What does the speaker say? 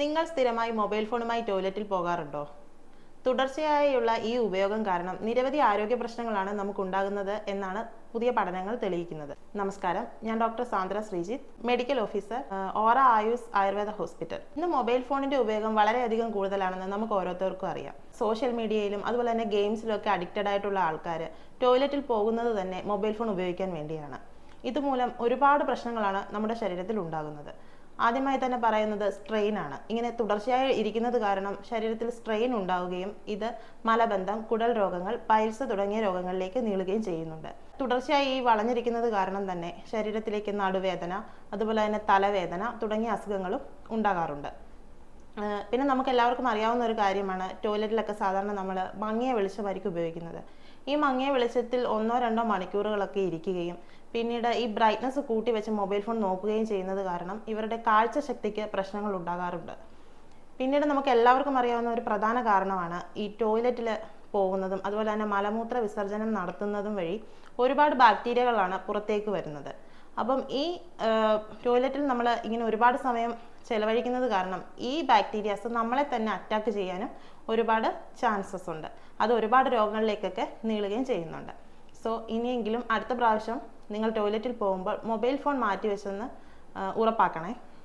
നിങ്ങൾ സ്ഥിരമായി മൊബൈൽ ഫോണുമായി ടോയ്ലറ്റിൽ പോകാറുണ്ടോ? തുടർച്ചയായുള്ള ഈ ഉപയോഗം കാരണം നിരവധി ആരോഗ്യ പ്രശ്നങ്ങളാണ് നമുക്കുണ്ടാകുന്നത് എന്നാണ് പുതിയ പഠനങ്ങൾ തെളിയിക്കുന്നത്. നമസ്കാരം. ഞാൻ doctor Sandra Sreejith medical officer Aura Ayus Ayurveda hospital. ഇന്ന് മൊബൈൽ ഫോണിന്റെ ഉപയോഗം വളരെയധികം കൂടുതലാണെന്ന് നമുക്ക് ഓരോരുത്തർക്കും അറിയാം. സോഷ്യൽ മീഡിയയിലും അതുപോലെ തന്നെ ഗെയിംസിലും ഒക്കെ അഡിക്റ്റഡ് ആയിട്ടുള്ള ആൾക്കാർ ടോയ്ലറ്റിൽ പോകുന്നത് തന്നെ മൊബൈൽ ഫോൺ ഉപയോഗിക്കാൻ വേണ്ടിയാണ്. ഇതുമൂലം ഒരുപാട് പ്രശ്നങ്ങളാണ് നമ്മുടെ ശരീരത്തിൽ ഉണ്ടാകുന്നത്. ആദ്യമായി തന്നെ പറയുന്നത് സ്ട്രെയിൻ ആണ്. ഇങ്ങനെ തുടർച്ചയായി ഇരിക്കുന്നത് കാരണം ശരീരത്തിൽ സ്ട്രെയിൻ ഉണ്ടാവുകയും ഇത് മലബന്ധം കുടൽ രോഗങ്ങൾ പൈൽസ് തുടങ്ങിയ രോഗങ്ങളിലേക്ക് നീളുകയും ചെയ്യുന്നുണ്ട്. തുടർച്ചയായി ഈ വളഞ്ഞിരിക്കുന്നത് കാരണം തന്നെ ശരീരത്തിലേക്ക് നടുവേദന അതുപോലെ തന്നെ തലവേദന തുടങ്ങിയ അസുഖങ്ങളും ഉണ്ടാകാറുണ്ട്. പിന്നെ നമുക്ക് എല്ലാവർക്കും അറിയാവുന്ന ഒരു കാര്യമാണ് ടോയ്ലറ്റിലൊക്കെ സാധാരണ നമ്മൾ മങ്ങിയ വെളിച്ചമായിരിക്കും ഉപയോഗിക്കുന്നത്. ഈ മങ്ങിയ വെളിച്ചത്തിൽ ഒന്നോ രണ്ടോ മണിക്കൂറുകളൊക്കെ ഇരിക്കുകയും പിന്നീട് ഈ ബ്രൈറ്റ്നസ് കൂട്ടി വെച്ച് മൊബൈൽ ഫോൺ നോക്കുകയും ചെയ്യുന്നത് കാരണം ഇവരുടെ കാഴ്ചശക്തിക്ക് പ്രശ്നങ്ങൾ ഉണ്ടാകാറുണ്ട്. പിന്നീട് നമുക്ക് എല്ലാവർക്കും അറിയാവുന്ന ഒരു പ്രധാന കാരണമാണ് ഈ ടോയ്ലറ്റിൽ പോകുന്നതും അതുപോലെ തന്നെ മലമൂത്ര വിസർജനം നടത്തുന്നതും വഴി ഒരുപാട് ബാക്ടീരിയകളാണ് പുറത്തേക്ക് വരുന്നത്. അപ്പം ഈ ടോയ്ലറ്റിൽ നമ്മൾ ഇങ്ങനെ ഒരുപാട് സമയം ചെലവഴിക്കുന്നത് കാരണം ഈ ബാക്ടീരിയാസ് നമ്മളെ തന്നെ അറ്റാക്ക് ചെയ്യാനും ഒരുപാട് ചാൻസസ് ഉണ്ട്. അത് ഒരുപാട് രോഗങ്ങളിലേക്കൊക്കെ നീളുകയും ചെയ്യുന്നുണ്ട്. സോ ഇനിയെങ്കിലും അടുത്ത പ്രാവശ്യം നിങ്ങൾ ടോയ്ലറ്റിൽ പോകുമ്പോൾ മൊബൈൽ ഫോൺ മാറ്റി വെച്ചെന്ന് ഉറപ്പാക്കണേ.